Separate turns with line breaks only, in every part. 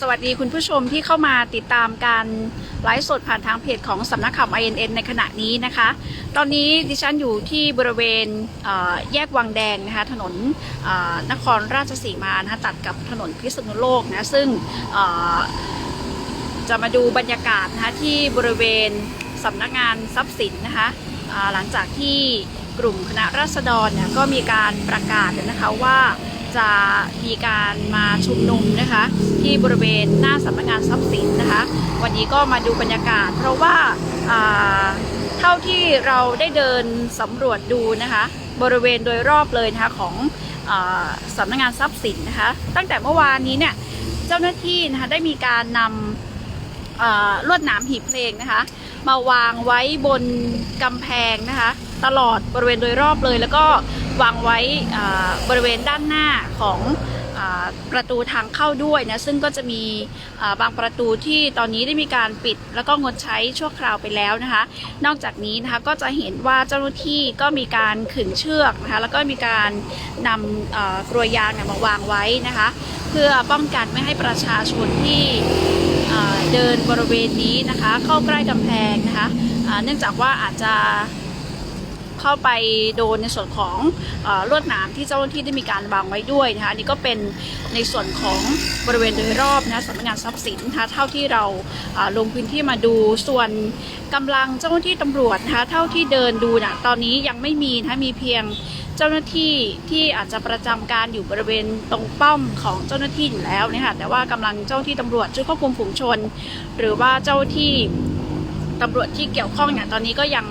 สวัสดีคุณผู้ชมที่เข้ามาติดตามการไลฟ์สดผ่านทางเพจของสำนักข่าว INN ในขณะนี้นะคะ ตอนนี้ดิฉันอยู่ที่บริเวณแยกวังแดงนะคะถนนนครราชสีมานะคะตัดกับถนนพิษณุโลกนะซึ่งจะมาดูบรรยากาศนะคะที่บริเวณสำนักงานทรัพย์สินนะคะหลังจากที่กลุ่มคณะราษฎรเนี่ยก็มีการประกาศนะคะว่า จะมีการมาชุมนุมนะคะ ที่บริเวณหน้าสำนักงานทรัพย์สินนะคะ วันนี้ก็มาดูบรรยากาศ เพราะว่าเท่าที่เราได้เดินสำรวจดูนะคะ บริเวณโดยรอบเลยนะคะของอสำนักงานทรัพย์สินนะคะ ตั้งแต่เมื่อวานนี้เนี่ยเจ้าหน้าที่นะคะได้มีการนำลวดหนามหีบเพลงนะคะ มาวางไว้บนกำแพงนะคะ ตลอดบริเวณโดยรอบเลยแล้วก็ วางไว้บริเวณด้านหน้าของประตูทางเข้าด้วยนะซึ่งก็จะมีบางประตูที่ตอนนี้ได้มีการปิด แล้วก็งดใช้ชั่วคราวไปแล้วนะคะ นอกจากนี้นะคะก็จะเห็นว่าเจ้าหน้าที่ก็มีการขึงเชือกนะคะแล้วก็มีการนำกลวยยางมาวางไว้นะคะ เพื่อป้องกันไม่ให้ประชาชนที่เดินบริเวณนี้นะคะ เข้าใกล้กำแพงนะคะเนื่องจากว่าอาจจะ เข้าไปโดนในส่วนของอลวดหนามที่เจ้าหน้าที่ได้มีการวางไว้ด้วยนะคะอันนี่ก็เป็นในส่วนของบริเวณโดยรอบนะสำนักงานทรัพย์สินนะคะเท่าที่เราลงพื้นที่มาดูส่วนกำลังเจ้าหน้าที่ตำรวจนะคะเท่าที่เดินดูนะตอนนี้ยังไม่มีนะคะมีเพียงเจ้าหน้าที่ที่อาจจะประจำการอยู่บริเวณตรงป้อมของเจ้าหน้าที่อยู่แล้วนี่ยค่ะแต่ว่ากำลังเจ้าหน้าที่ตำรวจชุดควบคุมฝูงชน หรือว่าเจ้าหน้าที่ตำรวจที่เกี่ยวข้องเนี่ยตอนนี้ก็ยัง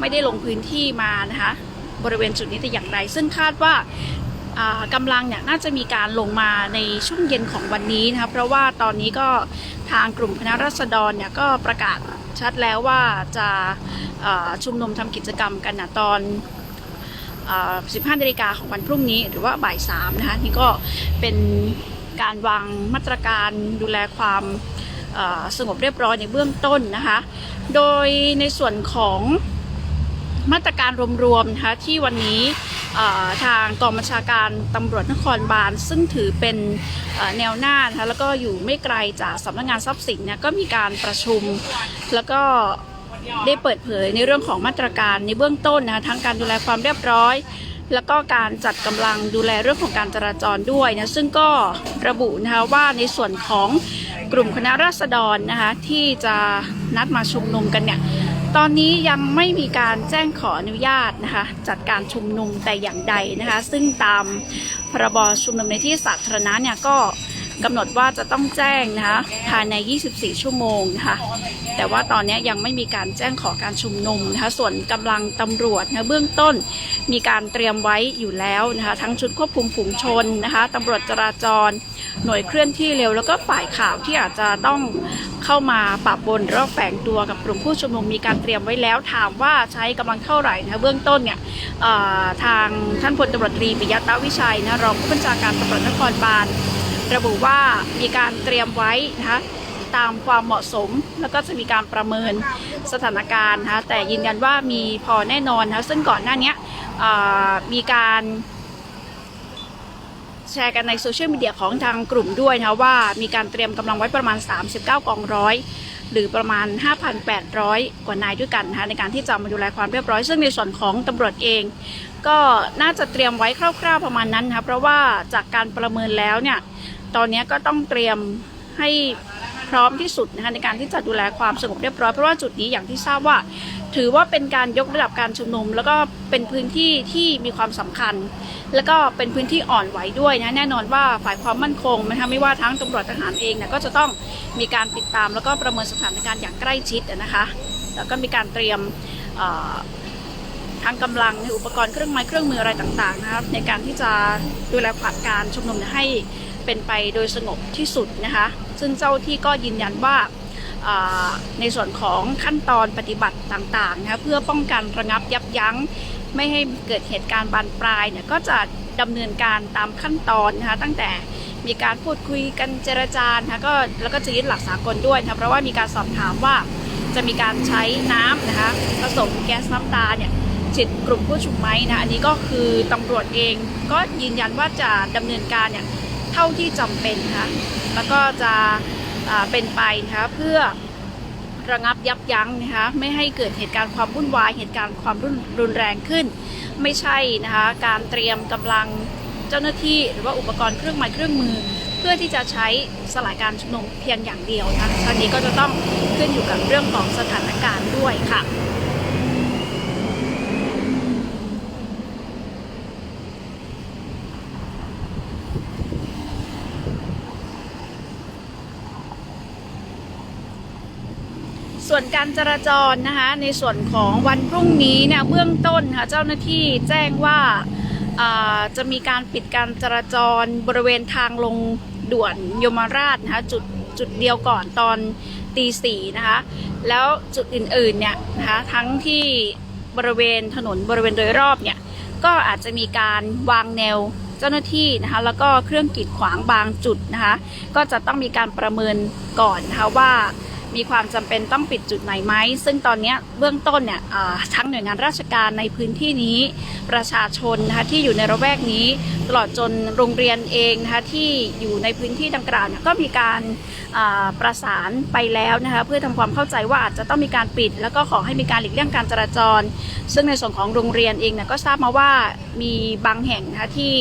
ไม่ได้ลงพื้นที่มานะคะบริเวณจุดนี้แต่อย่างใดซึ่งคาดว่ากำลังเนี่ยน่าจะมีการลงมาในช่วงเย็นของวันนี้นะคะเพราะว่าตอนนี้ก็ทางกลุ่มคณะรัษฎรเนี่ยก็ประกาศชัดแล้วว่าจะาชุมนุมทำกิจกรรมกันนะตอน 15นาฬิกาของวันพรุ่งนี้ หรือว่าบ่ายสามนะคะนี่ก็เป็นการวางมาตรการดูแลความสงบเรียบร้อยในเบื้องต้นนะคะ โดยในส่วนของ มาตรการรวมๆนะคะที่วันนี้ทางกองบัญชาการตำรวจนครบาลซึ่งถือเป็นแนวหน้านะคะแล้วก็อยู่ไม่ไกลจากสำนักงานทรัพย์สินเนี่ยก็มีการประชุมแล้วก็ได้เปิดเผยในเรื่องของมาตรการในเบื้องต้นนะคะทั้งการดูแลความเรียบร้อย แล้วก็การจัดกำลังดูแลเรื่องของการจราจรด้วยนะซึ่งก็ระบุนะคะว่าในส่วนของกลุ่มคณะราษฎรนะคะที่จะนัดมาชุมนุมกันเนี่ย ตอนนี้ยังไม่มีการแจ้งขออนุญาตนะคะจัดการชุมนุมแต่อย่างใดนะคะ ซึ่งตามพรบชุมนุมในที่สาธารณะเนี่ยก็ กำหนดว่าจะต้องแจ้งนะคะภายใน 24 ชั่วโมงนะคะแต่ว่าตอนนี้ยังไม่มีการแจ้งขอการชุมนุมนะคะส่วนกำลังตำรวจนะเบื้องต้น มีการเตรียมไว้อยู่แล้วนะคะทั้งชุดควบคุมฝูงชนนะคะตำรวจจราจร หน่วยเคลื่อนที่เร็ว แล้วก็ฝ่ายข่าวที่อาจจะต้องเข้ามาปะปนรอว่าแฝงตัวกับกลุ่มผู้ชุมนุมมีการเตรียมไว้แล้ว ถามว่าใช้กำลังเท่าไหร่นะเบื้องต้นเนี่ยทางท่านพลตำรวจตรีปิยะตาวิชัยนะรองผู้บัญชาการตำรวจนครบาล ระบุว่ามีการเตรียมไว้นะคะตามความเหมาะสม แล้วก็จะมีการประเมินสถานการณ์นะคะแต่ยืนยันว่ามีพอแน่นอนนะคะซึ่งก่อนหน้านี้มีการแชร์กันในโซเชียลมีเดียของทางกลุ่มด้วยนะคะว่ามีการเตรียมกำลังไว้ประมาณ 39 กองร้อย หรือประมาณ 5,800 กว่านายด้วยกันนะคะในการที่จะมาดูแลความเรียบร้อย ซึ่งในส่วนของตำรวจเอง ก็น่าจะเตรียมไว้คร่าว ๆประมาณนั้นนะคะเพราะว่าจากการประเมินแล้วเนี่ย ตอนนี้ก็ต้องเตรียมให้พร้อมที่สุดนะคะในการที่จะดูแลความสงบเรียบร้อยเพราะว่าจุดนี้อย่างที่ทราบว่า ถือว่าเป็นการยกระดับการชุมนุม แล้วก็เป็นพื้นที่ที่มีความสำคัญ แล้วก็เป็นพื้นที่อ่อนไหวด้วยนะแน่นอนว่าฝ่ายความมั่นคงนะคะไม่ว่าทั้งตำรวจทหารเองนี่ยก็จะต้องมีการติดตามแล้วก็ประเมินสถานการณ์อย่างใกล้ชิดนะคะแล้วก็มีการเตรียมทางกำลังอุปกรณ์เครื่องไม้เครื่องมืออะไรต่างๆนะครับในการที่จะดูแลผัดการชุมนุมให้ เป็นไปโดยสงบที่สุดนะคะ ซึ่งเจ้าที่ก็ยืนยันว่าในส่วนของขั้นตอนปฏิบัติต่างๆนะคะเพื่อป้องกันระงับยับยั้ง ไม่ให้เกิดเหตุการณ์บานปลายเนี่ยก็จะดำเนินการตามขั้นตอนนะคะตั้งแต่มีการพูดคุยกันเจรจานะคะก็แล้วก็จะยึดหลักสากลด้วยนะคะเพราะว่ามีการสอบถามว่าจะมีการใช้น้ำนะคะผสมแก๊สน้ำตาเนี่ยจิตกลุ่มผู้ชุมไหมนะอันนี้ก็คือตำรวจเองก็ยืนยันว่าจะดำเนินการเนี่ย เท่าที่จำเป็นนะคะแล้วก็จะเป็นไปนะคะเพื่อระงับยับยั้งนะคะไม่ให้เกิดเหตุการณ์ความวุ่นวายเหตุการณ์ความรุนแรงขึ้น ไม่ใช่นะคะการเตรียมกำลังเจ้าหน้าที่หรือว่าอุปกรณ์เครื่องไม้เครื่องมือ เพื่อที่จะใช้สลายการชุมนุมเพียงอย่างเดียวนะคะตอนนี้ก็จะต้องขึ้นอยู่กับเรื่องของสถานการณ์ด้วยค่ะ วนการจราจรนะคะ ในส่วนของวันพรุ่งนี้เนี่ยเบื้องต้นค่ะเจ้าหน้าที่แจ้งว่าอ่าจะมีการปิดการจราจรบริเวณทางลงด่วนยมราชนะคะจุดจุดเดียวก่อนตอนตีสี่นะคะแล้วจุดอื่นๆเนี่ยนะคะทั้งที่บริเวณถนนบริเวณโดยรอบเนี่ยก็อาจจะมีการวางแนวเจ้าหน้าที่นะคะแล้วก็เครื่องกีดขวางบางจุดนะคะก็จะต้องมีการประเมินก่อนนะคะว่า มีความจำเป็นต้องปิดจุดไหนไหม ซึ่งตอนนี้เบื้องต้นเนี่ยทั้งหน่วยงานราชการในพื้นที่นี้ ประชาชนนะคะที่อยู่ในระแวกนี้ ตลอดจนโรงเรียนเองนะคะที่อยู่ในพื้นที่ดังกล่าวเนี่ยก็มีการประสานไปแล้วนะคะเพื่อทำความเข้าใจว่าอาจจะต้องมีการปิด แล้วก็ขอให้มีการหลีกเลี่ยงการจราจร ซึ่งในส่วนของโรงเรียนเองเนี่ยก็ทราบมาว่ามีบางแห่งนะคะที่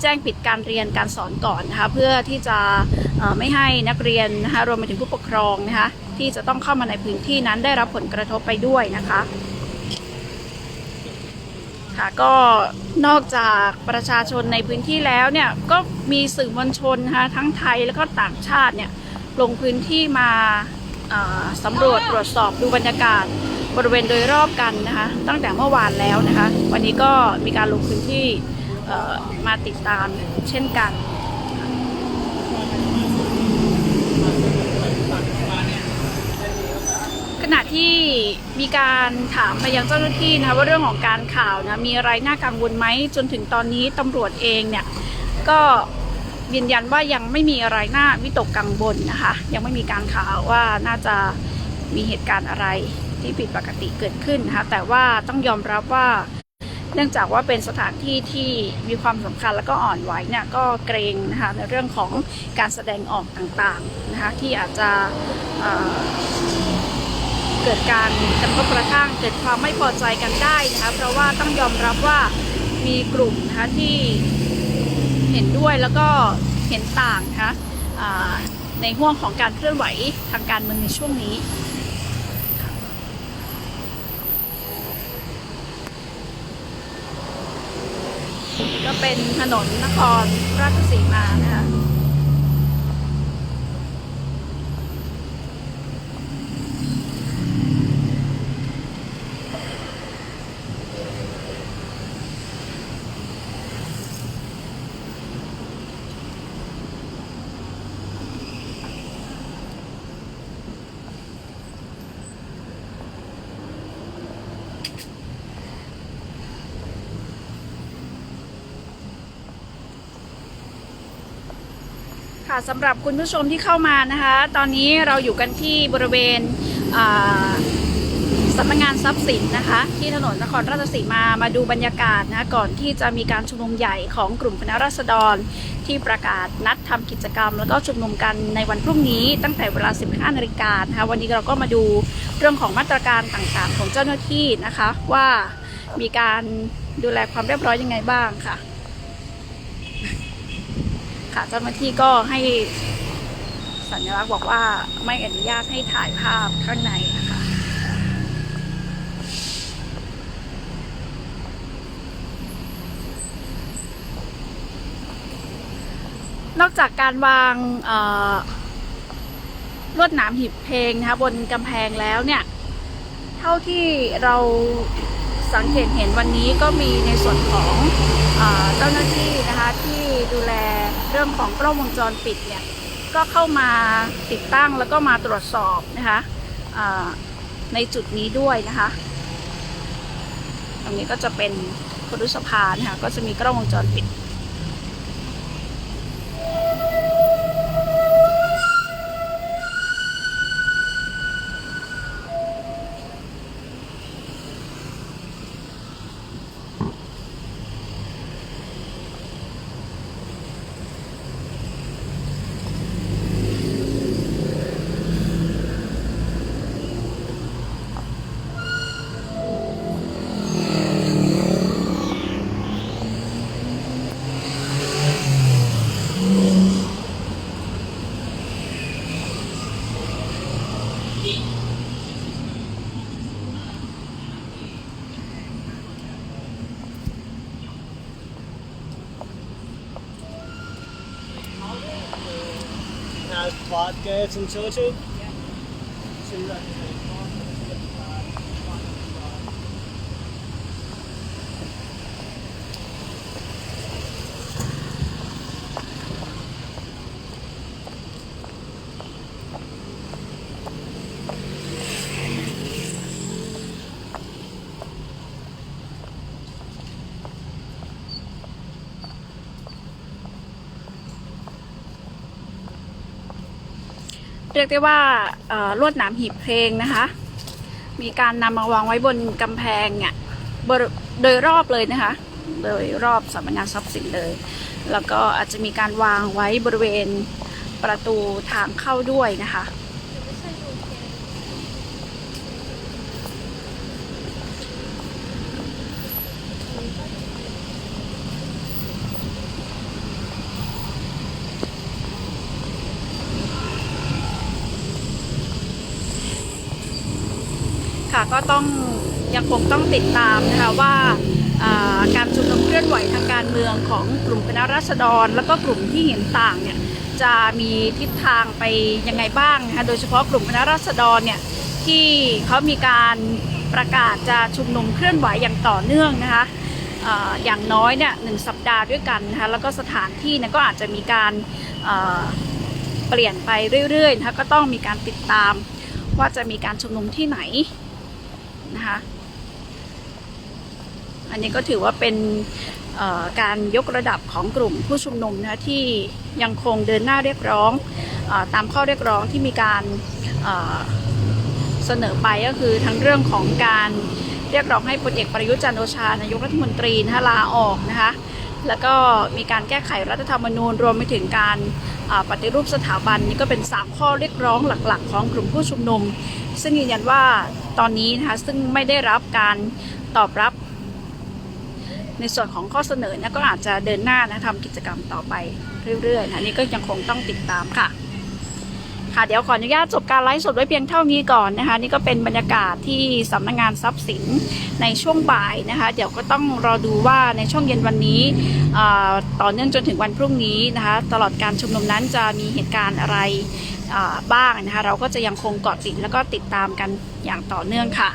แจ้งปิดการเรียนการสอนก่อนนะคะเพื่อที่จะ ไม่ให้นักเรียนนะคะรวมไปถึงผู้ปกครองนะคะที่จะต้องเข้ามาในพื้นที่นั้นได้รับผลกระทบไปด้วยนะคะค่ะก็นอกจากประชาชนในพื้นที่แล้วเนี่ยก็มีสื่อมวลชนนะคะทั้งไทยแล้วก็ต่างชาติเนี่ยลงพื้นที่มาสำรวจตรวจสอบดูบรรยากาศบริเวณโดยรอบกันนะคะตั้งแต่เมื่อวานแล้วนะคะ วันนี้ก็มีการลงพื้นที่มาติดตามเช่นกัน ขณะ ที่มีการถามไปยังเจ้าหน้าที่นะคะว่าเรื่องของการข่าวนะมีอะไรน่ากังวลไหมจนถึงตอนนี้ตำรวจเองเนี่ยก็ยืนยันว่ายังไม่มีอะไรน่าวิตกกังวลนะคะ ยังไม่มีการข่าวว่าน่าจะมีเหตุการณ์อะไรที่ผิดปกติเกิดขึ้นนะคะแต่ว่าต้องยอมรับว่าเนื่องจากว่าเป็นสถานที่ที่มีความสำคัญแล้วก็อ่อนไหวเนี่ยก็เกรงนะคะในเรื่องของการแสดงออกต่างๆนะคะที่อาจจะ เกิดการกระทบกระทั่งเกิดความไม่พอใจกันได้นะคะเพราะว่าต้องยอมรับว่ามีกลุ่มนะคะที่เห็นด้วยแล้วก็เห็นต่างนะคะในห่วงของการเคลื่อนไหวทางการเมืองในช่วงนี้ก็เป็นถนนนครราชสีมานะคะ ค่ะสำหรับคุณผู้ชมที่เข้ามานะคะ ตอนนี้เราอยู่กันที่บริเวณสำนักงานทรัพย์สินนะคะ ที่ถนนนครราชสีมามาดูบรรยากาศนะะก่อนที่จะมีการชุมนุมใหญ่ของกลุ่มคณะราษฎร ที่ประกาศนัดทำกิจกรรม แล้วก็ชุมนุมกันในวันพรุ่งนี้ตั้งแต่เวลา 15นาฬิกานะคะวันนี้เราก็มาดูเรื่องของมาตรการต่างๆ ของเจ้าหน้าที่นะคะ ว่ามีการดูแลความเรียบร้อยยังไงบ้างค่ะ ค่ะเจ้าหน้าที่ก็ให้สัญลักษณ์บอกว่าไม่อนุญาตให้ถ่ายภาพข้างในนะคะนอกจากการวางลวดหนามหีบเพลงนะคะบนกำแพงแล้วเนี่ย เท่าที่เรา สังเกตเห็นวันนี้ก็มีในส่วนของเจ้าหน้าที่นะคะที่ดูแลเรื่องของกล้องวงจรปิดเนี่ยก็เข้ามาติดตั้งแล้วก็มาตรวจสอบนะคะในจุดนี้ด้วยนะคะ ตรงนี้ก็จะเป็นครุสภานะคะก็จะมีกล้องวงจรปิด
have some chili? Yeah.
เรียกได้ว่าลวดหนามหีบเพลงนะคะ มีการนำมาวางไว้บนกำแพงเนี่ยโดยรอบเลยนะคะ โดยรอบสำนักงานทรัพย์สินเลย แล้วก็อาจจะมีการวางไว้บริเวณประตูทางเข้าด้วยนะคะ ค่ะก็ต้องยังคงต้องติดตามนะคะว่าการชุมนุมเคลื่อนไหวทางการเมืองของกลุ่มคณะราษฎร แล้วก็กลุ่มที่เห็นต่างเนี่ยจะมีทิศทางไปยังไงบ้างนะคะโดยเฉพาะกลุ่มคณะราษฎรเนี่ยที่เขามีการประกาศจะชุมนุมเคลื่อนไหวอย่างต่อเนื่องนะคะอย่างน้อยเนี่ยหนึ่งสัปดาห์ด้วยกันนะคะแล้วก็สถานที่เนี่ยก็อาจจะมีการเปลี่ยนไปเรื่อยๆนะคะก็ต้องมีการติดตามว่าจะมีการชุมนุมที่ไหน นะคะ อันนี้ก็ถือว่าเป็นการยกระดับของกลุ่มผู้ชุมนุมนะที่ยังคงเดินหน้าเรียกร้องอตามข้อเรียกร้องที่มีการเสนอไปก็คือทั้งเรื่องของการเรียกร้องให้พลเอกประยุทธ์จันโอชานายกรัฐมนตรีนะคะลาออกนะคะ แล้วก็มีการแก้ไขรัฐธรรมนูญ รวมไปถึงการปฏิรูปสถาบันนี่ก็เป็น 3 ข้อเรียกร้องหลักๆ ของกลุ่มผู้ชุมนุม ซึ่งยืนยันว่าตอนนี้นะคะซึ่งไม่ได้รับการตอบรับ ในส่วนของข้อเสนอนะก็อาจจะเดินหน้านะทำกิจกรรมต่อไปเรื่อยๆนะนี่ก็ยังคงต้องติดตามค่ะ ค่ะเดี๋ยวขออนุญาตจบการไลฟ์สดไว้เพียงเท่านี้ก่อนนะคะ นี่ก็เป็นบรรยากาศที่สำนักงงานทรัพย์สินในช่วงบ่ายนะคะ เดี๋ยวก็ต้องรอดูว่าในช่วงเย็นวันนี้ต่อเนื่องจนถึงวันพรุ่งนี้นะคะ ตลอดการชุมนุมนั้นจะมีเหตุการณ์อะไรบ้างนะคะ เราก็จะยังคงเกาะติดแล้วก็ติดตามกันอย่างต่อเนื่องค่ะ